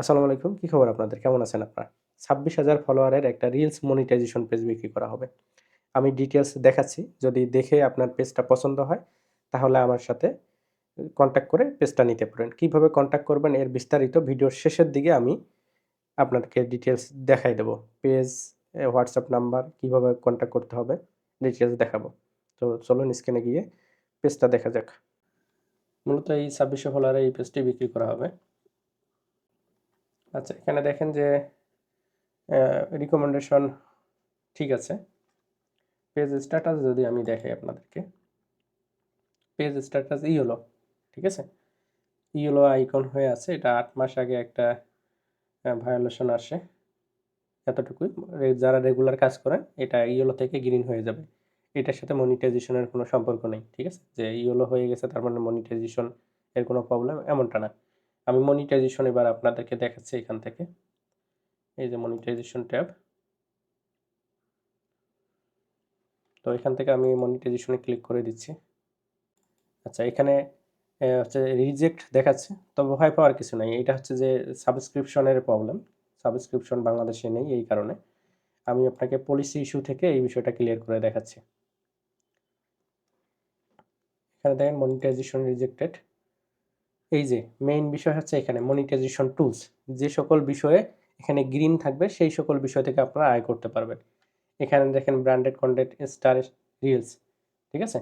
আসসালামু আলাইকুম, কি খবর আপনাদের? কেমন আছেন আপনারা? ছাব্বিশ হাজার ফলোয়ারের একটা রিলস মনিটাইজেশন পেজ বিক্রি করা হবে। আমি ডিটেলস দেখাচ্ছি, যদি দেখে আপনার পেজটা পছন্দ হয়, তাহলে আমার সাথে কন্ট্যাক্ট করে পেজটা নিতে পারেন। কীভাবে কন্ট্যাক্ট করবেন, এর বিস্তারিত ভিডিওর শেষের দিকে আমি আপনাকে ডিটেলস দেখাই দেবো। পেজ হোয়াটসঅ্যাপ নাম্বার কীভাবে কন্ট্যাক্ট করতে হবে ডিটেলস দেখাবো। তো চলুন স্ক্রিনে গিয়ে পেজটা দেখা যাক। মূলত এই ছাব্বিশশো ফলোয়ারে এই পেজটি বিক্রি করা হবে। আচ্ছা এখানে দেখেন যে রিকমেন্ডেশন ঠিক আছে। পেজ স্ট্যাটাস যদি আমি দেখাই আপনাদেরকে পেজ স্ট্যাটাস ই হলো ঠিক আছে? ইয়েলো আইকন হয়ে আছে, এটা আট মাস আগে একটা ভায়োলেশন আসে, এতটুকুই। যারা রেগুলার কাজ করেন, এটা ইয়েলো থেকে গ্রিন হয়ে যাবে। এটার সাথে মনিটাইজেশনের কোনো সম্পর্ক নেই, ঠিক আছে? যে ইয়েলো হয়ে গেছে, তার মানে মনিটাইজেশন এর কোনো প্রবলেম এমনটা না। আমি মনিটাইজেশন এবার আপনাদেরকে দেখাচ্ছি এখান থেকে। এই যে মনিটাইজেশন ট্যাব। তো এখান থেকে আমি মনিটাইজেশনে ক্লিক করে দিচ্ছি। আচ্ছা এখানে হচ্ছে রিজেক্ট দেখাচ্ছে। তবে ভয় পাওয়ার কিছু নাই। এটা হচ্ছে যে সাবস্ক্রিপশনের প্রবলেম সাবস্ক্রিপশন বাংলাদেশে নেই এই কারণে। আমি আপনাকে পলিসি ইস্যু থেকে এই বিষয়টা ক্লিয়ার করে দেখাচ্ছি। এখানে দেখেন মনিটাইজেশন রিজেক্টেড এই যে মেইন বিষয় হচ্ছে এখানে মনিটাইজেশন টুলস যে সকল বিষয়ে এখানে গ্রিন থাকবে, সেই সকল বিষয় থেকে আপনারা আয় করতে পারবেন। এখানে দেখেন ব্র্যান্ডেড কন্টেন্ট স্টার রিলস ঠিক আছে?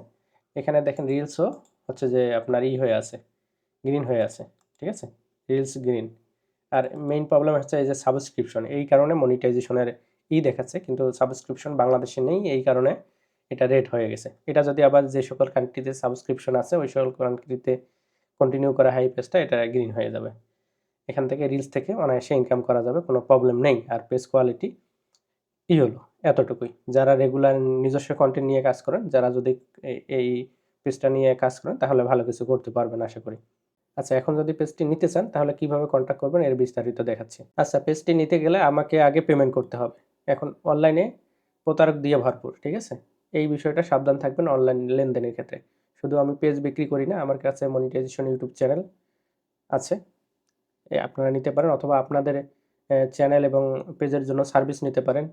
এখানে দেখেন রিলসও হচ্ছে যে আপনার ই হয়ে আছে গ্রিন হয়ে আছে, ঠিক আছে? রিলস গ্রিন আর মেইন প্রবলেম হচ্ছে এই যে সাবস্ক্রিপশন এই কারণে মনিটাইজেশনের ই দেখাচ্ছে, কিন্তু সাবস্ক্রিপশন বাংলাদেশে নেই, এই কারণে এটা রেড হয়ে গেছে। এটা যদি আবার যে সকল কান্ট্রিতে সাবস্ক্রিপশন আছে, ওই সকল কান্ট্রিতে কন্টিনিউ করা হাই পেজটা এটা গ্রিন হয়ে যাবে। এখান থেকে রিলস থেকে অনায়াসে ইনকাম করা যাবে, কোনো প্রবলেম নেই। আর পেজ কোয়ালিটি ই হলো, এতটুকুই। যারা রেগুলার নিজস্ব কন্টেন্ট নিয়ে কাজ করেন, যারা যদি এই- পেজটা নিয়ে কাজ করেন, তাহলে ভালো কিছু করতে পারবেন, আশা করি। আচ্ছা এখন যদি পেজটি নিতে চান, তাহলে কীভাবে কন্ট্যাক্ট করবেন, এর বিস্তারিত দেখাচ্ছি। আচ্ছা পেজটি নিতে গেলে আমাকে আগে পেমেন্ট করতে হবে। এখন অনলাইনে প্রতারক দিয়ে ভরপুর, ঠিক আছে? এই বিষয়টা সাবধান থাকবেন অনলাইন লেনদেনের ক্ষেত্রে। শুধু আমি পেজ বিক্রি করি না, আমার কাছে মনিটাইজেশন ইউটিউব চ্যানেল আছে। আপনারা নিতে পারেন অথবা আপনাদের চ্যানেল এবং পেজের জন্য সার্ভিস নিতে পারেন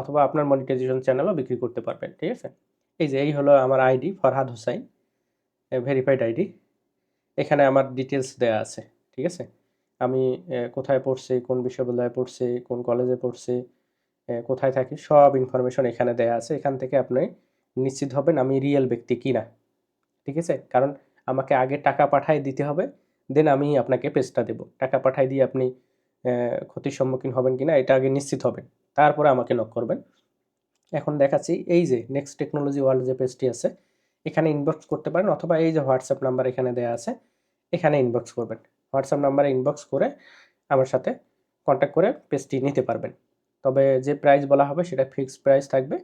অথবা আপনার মনিটাইজেশন চ্যানেলও বিক্রি করতে পারবেন, ঠিক আছে? এই যে, এই হলো আমার ID Farhad Hossain verified ID এখানে আমার ডিটেলস দেয়া আছে, ঠিক আছে? আমি কোথায় পড়ছি, কোন বিশ্ববিদ্যালয়ে পড়ছি, কোন কলেজে পড়ছি কোথায় থাকি, সব ইনফরমেশন এখানে দেয়া আছে। এখান থেকে আপনি নিশ্চিত হবেন আমি রিয়েল ব্যক্তি কিনা। ঠিক আছে? কারণ আমাকে আগে টাকা পাঠায় দিতে হবে, দেন আমি আপনাকে পেজটা দেব। টাকা পাঠায় দিয়ে আপনি ক্ষতির সম্মুখীন হবেন কিনা এটা আগে নিশ্চিত হবেন। তারপরে আমাকে নক করবেন। এখন দেখাচ্ছি এই যে নেক্সট টেকনোলজি ওয়ার্ল্ড যে পেজটি আছে, এখানে ইনবক্স করতে পারেন অথবা এই যে হোয়াটসঅ্যাপ নাম্বার এখানে দেওয়া আছে, এখানে ইনবক্স করবেন। হোয়াটসঅ্যাপ নাম্বারে ইনবক্স করে আমার সাথে কন্ট্যাক্ট করে পেজটি নিতে পারবেন। তবে যে প্রাইস বলা হবে সেটা ফিক্সড প্রাইস থাকবে।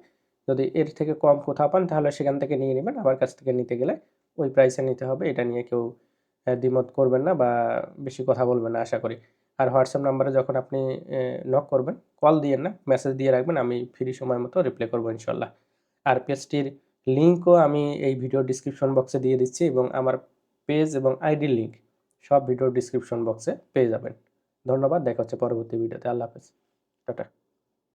যদি এর থেকে কম কোথাও পান, তাহলে সেখান থেকে নিয়ে নেবেন। আমার কাছ থেকে নিতে গেলে ওই প্রাইসে নিতে হবে। এটা নিয়ে কেউ দ্বিমত করবেন না বা বেশি কথা বলবেন না, আশা করি। আর হোয়াটসঅ্যাপ নাম্বারে যখন আপনি নক করবেন কল দিয়ে না মেসেজ দিয়ে রাখবেন, আমি ফ্রি সময় মতো রিপ্লাই করব ইনশাল্লাহ আর পেজটির লিঙ্কও আমি এই ভিডিও ডিসক্রিপশন বক্সে দিয়ে দিচ্ছি এবং আমার পেজ এবং আইডি লিঙ্ক সব ভিডিও ডিসক্রিপশন বক্সে পেয়ে যাবেন। ধন্যবাদ, দেখা হচ্ছে পরবর্তী ভিডিওতে আল্লাহ হাফেজ। টাটা।